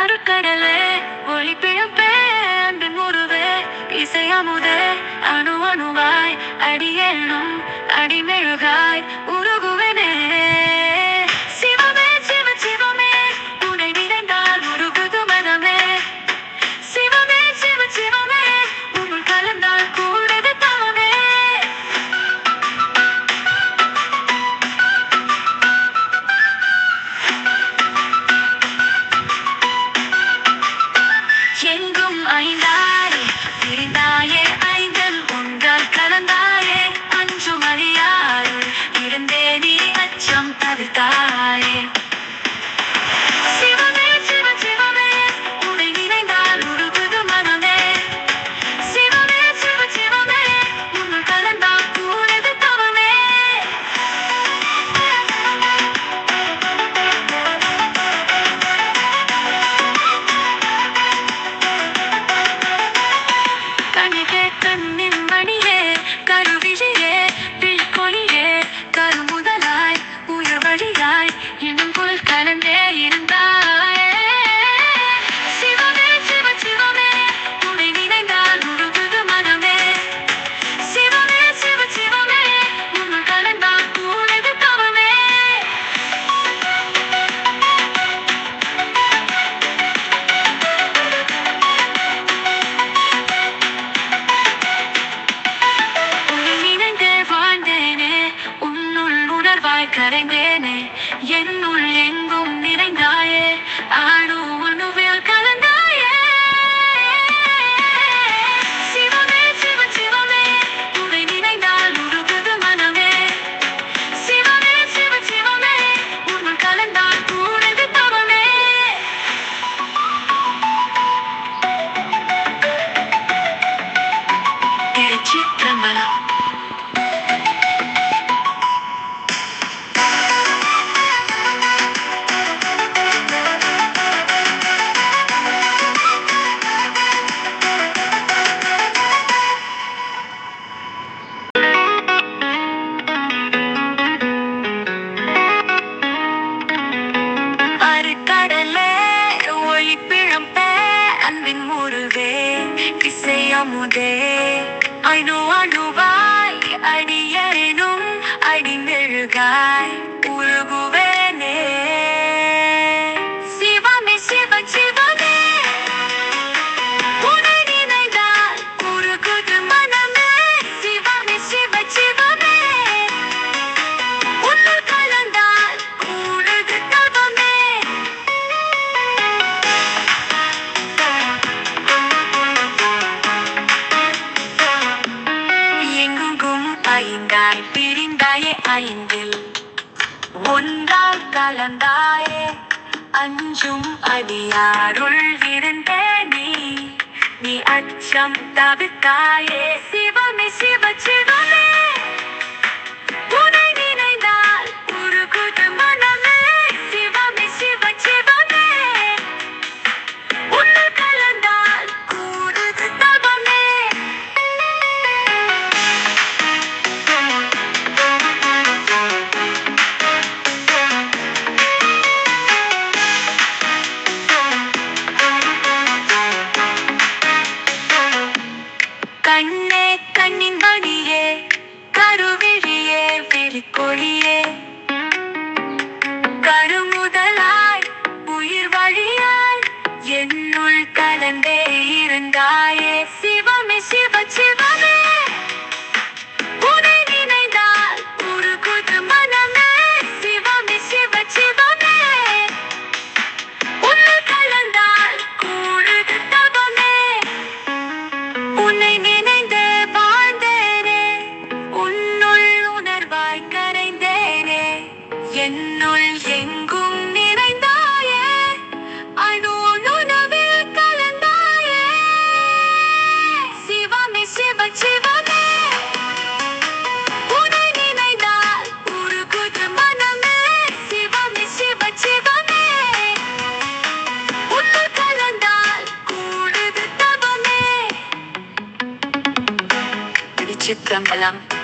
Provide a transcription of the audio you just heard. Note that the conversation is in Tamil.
அருட்கடலே ஒளி பிழப்பே அன்பின் உருவே இசையமுதே அணு அணுவாய் அடியேனும் அடிமெழுகாய். அச்சம் கரைந்தேனே என்னுள் எங்கும் நிறைந்தாயே. ஆணு உணவில் கலந்தாயே. சிவமே சிவ சிவமே உன்னை நினைந்தால் உருகுது மனமே. சிவமே சிவ சிவமே உன்னுள் கலந்தால் கூடுது தவமே. திருச்சிற்றம்பலம் இசையமுதே அணு அணுவாய் அடியேனும் ஐந்தில் ஒன்றால் கலந்தாயே அஞ்சும் அடியாருள் இருந்தே நீ. நீ அச்சம் தவித்தாயே சிவமே சிவ கண்ணின் மணியே கருவிழியே விழிக்கொழியே கருமுதலாய் உயிர் வழியாய் என்னுள் கலந்தே இருந்தாயே. சிவமே சிவ சிவமே. உன்னை நினை கூடுது தவமே திருச்சிற்றம்பலம்